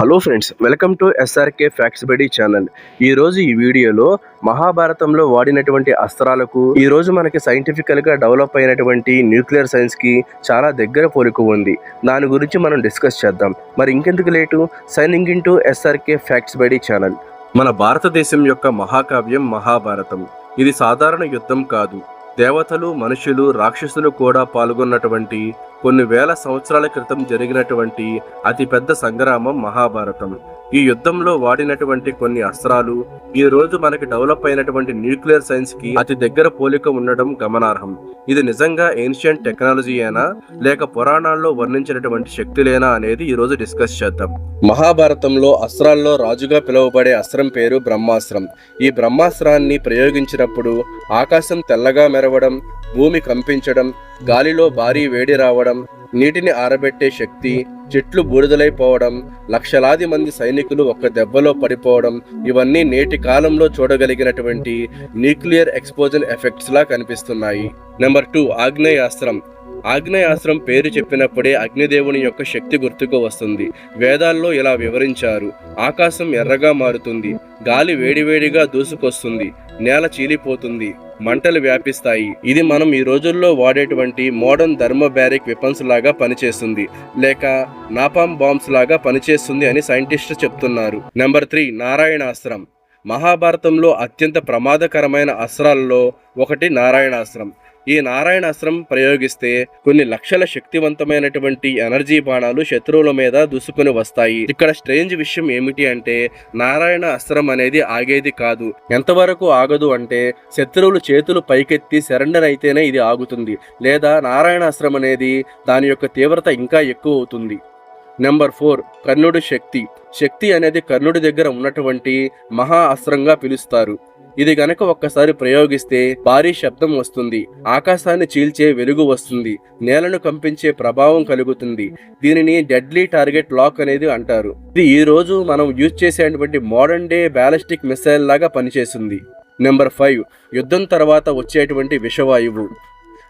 Hello friends welcome to S R K facts buddy channel. ఈ రోజు ఈ వీడియోలో మహాభారతంలో వాడినటువంటి అస్త్రాలకు ఈ రోజు మనకి సైంటిఫికల్గా డెవలప్ అయినటువంటి న్యూక్లియర్ సైన్స్కి చాలా దగ్గర పోలిక ఉంది. దాని గురించి మనం డిస్కస్ చేద్దాం. మరి ఇంకెందుకు late? Signing in to S R K facts buddy channel. మన భారతదేశం యొక్క మహాకావ్యం మహాభారతం. ఇది సాధారణ యుద్ధం కాదు. దేవతలు మనుషులు రాక్షసులు కూడా పాల్గొన్నటువంటి కొన్ని వేల సంవత్సరాల క్రితం జరిగినటువంటి అతిపెద్ద సంగ్రామం మహాభారతం. ఈ యుద్ధంలో వాడినటువంటి కొన్ని అస్త్రాలు ఈ రోజు మనకి డెవలప్ అయినటువంటి న్యూక్లియర్ సైన్స్కి అతి దగ్గర పోలిక ఉండడం గమనార్హం. ఇది నిజంగా ఏన్షియంట్ టెక్నాలజీయేనా లేక పురాణాల్లో వర్ణించినటువంటి శక్తులేనా అనేది ఈ రోజు డిస్కస్ చేద్దాం. మహాభారతంలో అస్త్రాల్లో రాజుగా పిలువబడే అస్త్రం పేరు బ్రహ్మాస్త్రం. ఈ బ్రహ్మాస్త్రాన్ని ప్రయోగించినప్పుడు ఆకాశం తెల్లగా మెరవడం భూమి కంపించడం గాలిలో భారీ వేడి రావడం నీటిని ఆరబెట్టే శక్తి చెట్లు బూడిదలైపోవడం లక్షలాది మంది సైనికులు ఒక్క దెబ్బలో పడిపోవడం ఇవన్నీ నేటి కాలంలో చూడగలిగినటువంటి న్యూక్లియర్ ఎక్స్పోజన్ ఎఫెక్ట్స్ లా కనిపిస్తున్నాయి. Number two ఆగ్నేయాస్త్రం. ఆగ్నేయాస్త్రం పేరు చెప్పినప్పుడే అగ్నిదేవుని యొక్క శక్తి గుర్తుకు వస్తుంది. వేదాల్లో ఇలా వివరించారు. ఆకాశం ఎర్రగా మారుతుంది. గాలి వేడివేడిగా దూసుకొస్తుంది. నేల చీలిపోతుంది. మంటలు వ్యాపిస్తాయి. ఇది మనం ఈ రోజుల్లో వాడేటువంటి మోడర్న్ థర్మోబ్యారిక్ వెపన్స్ లాగా పనిచేస్తుంది. లేక నాపామ్ బాంబ్స్ లాగా పనిచేస్తుంది అని సైంటిస్టులు చెప్తున్నారు. నెంబర్ త్రీ నారాయణాస్త్రం మహాభారతంలో అత్యంత ప్రమాదకరమైన అస్త్రాల్లో ఒకటి నారాయణాస్త్రం ఈ నారాయణాస్త్రం ప్రయోగిస్తే కొన్ని లక్షల శక్తివంతమైనటువంటి ఎనర్జీ బాణాలు శత్రువుల మీద దూసుకుని వస్తాయి. ఇక్కడ స్ట్రేంజ్ విషయం ఏమిటి అంటే నారాయణ అస్త్రం అనేది ఆగేది కాదు. ఎంతవరకు ఆగదు అంటే శత్రువులు చేతులు పైకెత్తి సరెండర్ అయితేనే ఇది ఆగుతుంది. లేదా నారాయణ అస్త్రం అనేది దాని యొక్క తీవ్రత ఇంకా ఎక్కువ అవుతుంది. నెంబర్ ఫోర్ కర్ణుడి శక్తి. శక్తి అనేది కర్ణుడి దగ్గర ఉన్నటువంటి మహా అస్త్రంగా పిలుస్తారు. ఇది గనక ఒక్కసారి ప్రయోగిస్తే భారీ శబ్దం వస్తుంది. ఆకాశాన్ని చీల్చే వెలుగు వస్తుంది. నేలను కంపించే ప్రభావం కలుగుతుంది. దీనిని డెడ్లీ టార్గెట్ లాక్ అనేది అంటారు. ఇది ఈ రోజు మనం యూజ్ చేసేటువంటి మోడర్న్ డే బ్యాలిస్టిక్ మిసైల్ లాగా పనిచేస్తుంది. నెంబర్ ఫైవ్ యుద్ధం తర్వాత వచ్చేటువంటి విషవాయువు.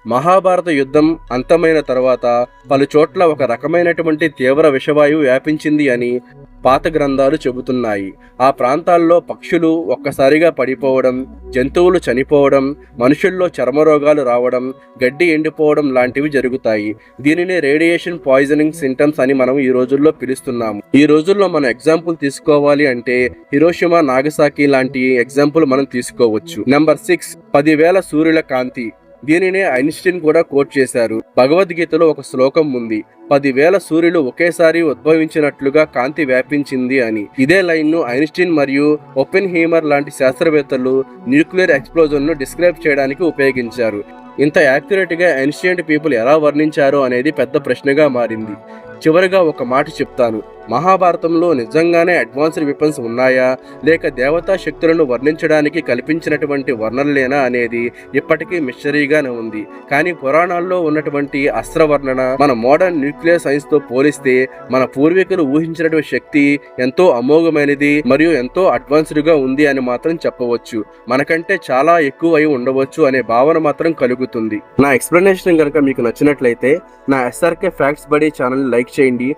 మహాభారత యుద్ధం అంతమైన తర్వాత పలుచోట్ల ఒక రకమైనటువంటి తీవ్ర విషవాయువు వ్యాపించింది అని పాత గ్రంథాలు చెబుతున్నాయి. ఆ ప్రాంతాల్లో పక్షులు ఒక్కసారిగా పడిపోవడం జంతువులు చనిపోవడం మనుషుల్లో చర్మరోగాలు రావడం గడ్డి ఎండిపోవడం లాంటివి జరుగుతాయి. దీనినే రేడియేషన్ పాయిజనింగ్ సింటమ్స్ అని మనం ఈ రోజుల్లో పిలుస్తున్నాము. ఈ రోజుల్లో మనం ఎగ్జాంపుల్ తీసుకోవాలి అంటే హిరోషిమా నాగసాకి లాంటి ఎగ్జాంపుల్ మనం తీసుకోవచ్చు. నెంబర్ సిక్స్ పదివేల సూర్యుల కాంతి. దీనినే ఐన్స్టీన్ కూడా కోట్ చేశారు. భగవద్గీతలో ఒక శ్లోకం ఉంది. పదివేల సూర్యులు ఒకేసారి ఉద్భవించినట్లుగా కాంతి వ్యాపించింది అని. ఇదే లైన్ను ఐన్స్టీన్ మరియు ఓపెన్ హీమర్ లాంటి శాస్త్రవేత్తలు న్యూక్లియర్ ఎక్స్ప్లోజన్ను డిస్క్రైబ్ చేయడానికి ఉపయోగించారు. ఇంత యాక్యురేట్గా ఎన్షియంట్ పీపుల్ ఎలా వర్ణించారో అనేది పెద్ద ప్రశ్నగా మారింది. చివరిగా ఒక మాట చెప్తాను. మహాభారతంలో నిజంగానే అడ్వాన్స్డ్ వెపన్స్ ఉన్నాయా? లేక దేవతా శక్తులను వర్ణించడానికి కల్పించినటువంటి వర్ణనలేనా అనేది ఇప్పటికీ మిస్టరీగానే ఉంది. కానీ పురాణాల్లో ఉన్నటువంటి అస్త్ర వర్ణన మన మోడర్న్ న్యూక్లియర్ సైన్స్తో పోలిస్తే మన పూర్వీకులు ఊహించినటువంటి శక్తి ఎంతో అమోఘమైనది మరియు ఎంతో అడ్వాన్స్డ్గా ఉంది అని మాత్రం చెప్పవచ్చు. మనకంటే చాలా ఎక్కువ అయి ఉండవచ్చు అనే భావన మాత్రం కలుగుతుంది. నా ఎక్స్ప్లెనేషన్ కనుక మీకు నచ్చినట్లయితే నా S R K facts buddy channel like చేయండి.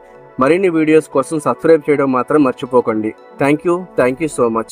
మరిన్ని వీడియోస్ కోసం సబ్స్క్రైబ్ చేయడం మాత్రం మర్చిపోకండి. Thank you thank you so much